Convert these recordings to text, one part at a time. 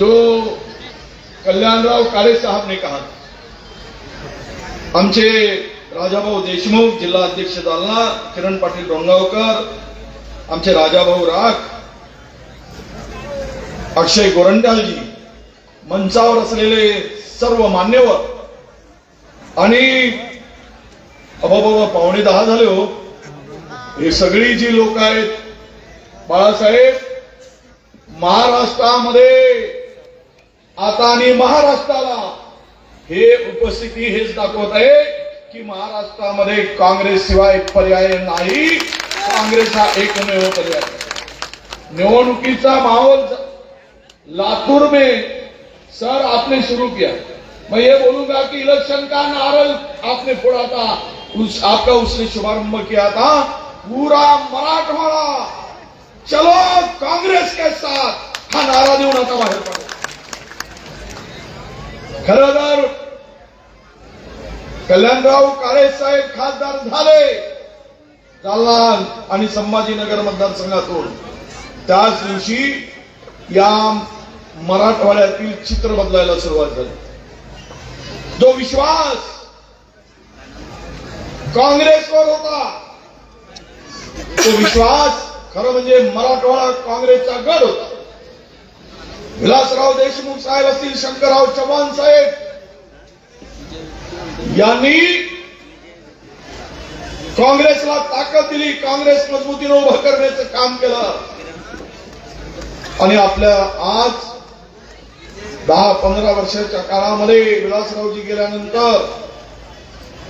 तो कल्याणराव काळे साहेबने कहा आमचे राजाभाऊ देशमुख जिल्हा अध्यक्ष जालना किरण पाटील डोंगावकर आमचे राजाभाऊ राख अक्षय गोरंडालजी मंचावर असलेले सर्व मान्यवर आणि अबाबाबा पावणे दहा झाले हो। हे सगळी जी लोक आहेत बाळासाहेब महाराष्ट्रामध्ये आता आणि महाराष्ट्राला हे उपस्थिती हेच दाखवत आहे की महाराष्ट्रामध्ये काँग्रेस शिवाय पर्याय नाही. काँग्रेस हा एकमेव पर्याय. निवडणुकीचा माहोल लातूर में सर आपने शुरू किया. मैं ये बोलूंगा कि इलेक्शन का नारल आपने फोड़ा था. उस आपका उसने शुभारंभ किया था. पूरा मराठवाड़ा चलो कांग्रेस के साथ. हा नारा देऊन आता बाहेर पडला खरं तर कल्याणराव काळे साहेब खासदार झाले जालना आणि संभाजीनगर मतदारसंघातून त्याच दिवशी या मराठवाड्यातील चित्र बदलायला सुरुवात झाली. जो विश्वास काँग्रेसवर होता तो विश्वास खरं म्हणजे मराठवाडा काँग्रेसचा गड होता. विलासराव देशमुख साहेब असतील शंकरराव चव्हाण साहेब. यांनी काँग्रेसला ताकद दिली काँग्रेस मजबूतीनं उभं करण्याचं काम केलं. आणि आपल्या आज दहा पंधरा वर्षाच्या काळामध्ये विलासरावजी गेल्यानंतर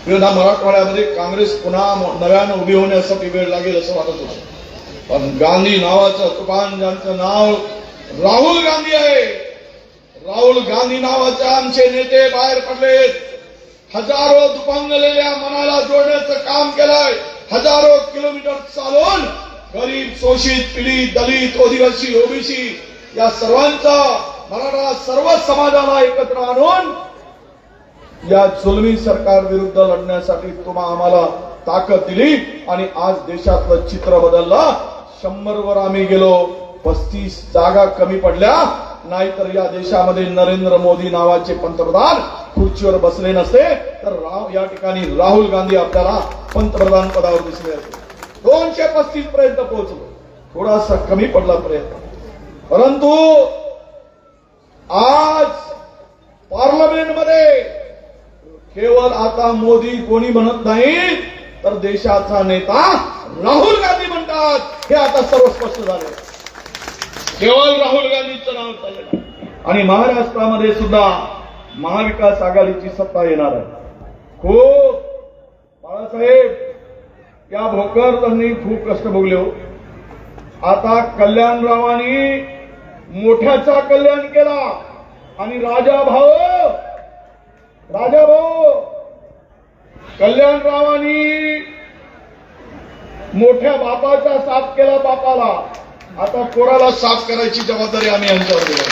पुन्हा मराठवाड्यामध्ये काँग्रेस पुन्हा नव्यानं उभी होण्यासाठी वेळ लागेल असं वाटत होतं. पण गांधी नावाचं तुफान ज्यांचं नाव राहुल गांधी आहे. राहुल गांधी नावाचे आमचे नेते बाहेर पडलेत. हजारो दुपांगलेल्या मनाला जोडण्याचं काम केलंय. हजारो किलोमीटर चालून गरीब शोषित पीडित दलित ओदिवासी ओबीसी या सर्वांचा मराठा सर्व समाजाला एकत्र आणून या जुलमी सरकार विरुद्ध लढण्यासाठी तुम्हा आम्हाला ताकद दिली आणि आज देशातलं चित्र बदललं. शंभर वर आम्ही गेलो. पस्तीस जागा कमी पडल्या नाहीतर या देशामध्ये नरेंद्र मोदी नावाचे पंतप्रधान खुर्चीवर बसले नसते तर राव या ठिकाणी राहुल गांधी आपल्याला पंतप्रधान पदावर दिसले असते दोनशे पस्तीस पर्यंत पोहोचलो. थोडासा कमी पडला प्रयत्न परंतु आज पार्लमेंटमध्ये केवळ आता मोदी कोणी म्हणत नाही तर देशाचा नेता राहुल गांधी म्हणतात. हे आता सर्व स्पष्ट झाले. केवळ राहुल गांधीचं नाव चाललं आणि महाराष्ट्रामध्ये सुद्धा महाविकास आघाडीची सत्ता येणार आहे. खूप. बाळासाहेब या भोकर त्यांनी खूप कष्ट भोगले हो. आता कल्याणरावांनी मोठ्याचा कल्याण केला. आणि राजा भाऊ राजा भाऊ कल्याणरावांनी मोठ्या बापाचा साथ केला बापाला. आता पोराला साफ करायची जबाबदारी आम्ही यांच्यावर दिली.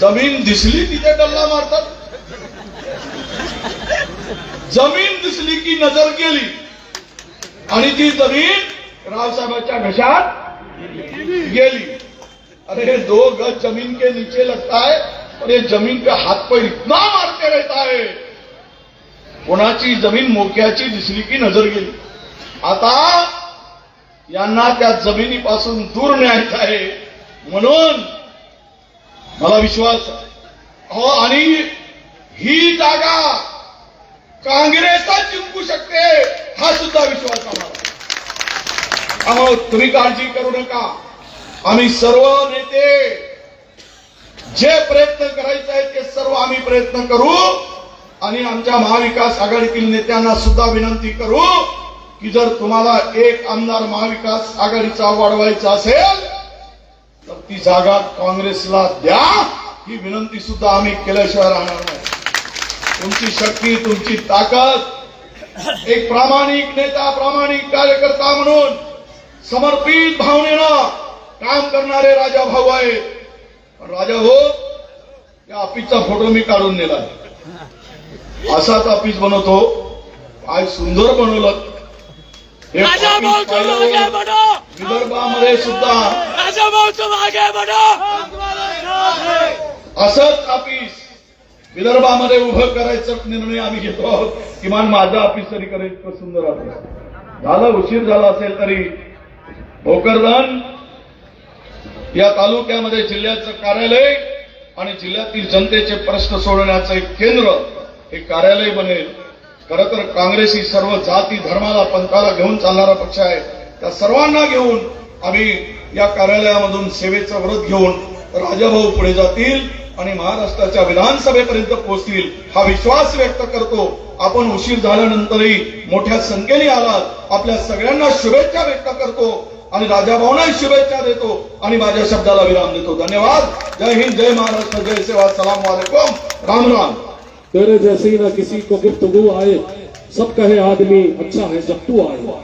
जमीन दिसली तिथे डल्ला मारतात? जमीन दिसली की नजर गेली आणि ती जमीन रावसाहेबांच्या घशात गेली. अरे दो गज जमीन के नीचे लगता है और ये जमीन पे हाथ पैर इतना मारते रहता है कोणाची जमीन मोक्याची दिसली की नजर गेली? आता यांना त्या जमिनीपासून दूर न्यायचं आहे. म्हणून मला विश्वास हो आणि ही जागा काँग्रेसच जिंकू शकते हा सुद्धा विश्वास आम्हाला अहो तुम्ही काळजी करू नका. आम्ही सर्व नेते जे प्रयत्न करायचे आहेत ते सर्व आम्ही प्रयत्न करू आणि आमच्या महाविकास आघाडीतील नेत्यांना सुद्धा विनंती करू की जर तुम्हाला एक आमदार महाविकास आघाडीचा वाढवायचा असेल तर ती जागा काँग्रेसला द्या. ही विनंती सुद्धा आम्ही केल्याशिवाय राहणार नाही. तुमची शक्ती तुमची ताकद एक प्रामाणिक नेता प्रामाणिक कार्यकर्ता म्हणून समर्पित भावनेनं काम करणारे राजा भाऊ आहेत. पण राजा हो या ऑफिसचा फोटो मी काढून नेला असाच ऑफिस बनवतो. आज सुंदर बनवलं. विदर्भामध्ये सुद्धा असंच ऑफिस विदर्भामध्ये उभं करायचा निर्णय आम्ही घेतो आहोत. किमान माझं ऑफिस तरी करायचं इतकं सुंदर ऑफिस झालं उशीर झाला असेल तरी. भोकरदन या तालुक्यामध्ये जिल्ह्याचं कार्यालय आणि जिल्ह्यातील जनतेचे प्रश्न सोडवण्याचं एक केंद्र हे कार्यालय बनेल. खरं तर काँग्रेस ही सर्व जाती धर्माला पंथाला घेऊन चालणारा पक्ष आहे. त्या सर्वांना घेऊन आम्ही या कार्यालयामधून सेवेचं व्रत घेऊन राजाभाऊ पुढे जातील आणि महाराष्ट्राच्या विधानसभेपर्यंत पोहोचतील हा विश्वास व्यक्त करतो. आपण उशीर झाल्यानंतरही मोठ्या संख्येने आलात. आपल्या सगळ्यांना शुभेच्छा व्यक्त करतो आणि राजाभाऊंनाही शुभेच्छा देतो आणि माझ्या शब्दाला विराम देतो. धन्यवाद. जय हिंद जय महाराष्ट्र जय सेवा. सलाम वालेकुम. राम राम. तेरे ही ना किसी को गुफ्तगू आए सब कहे आदमी अच्छा है जब तू आए।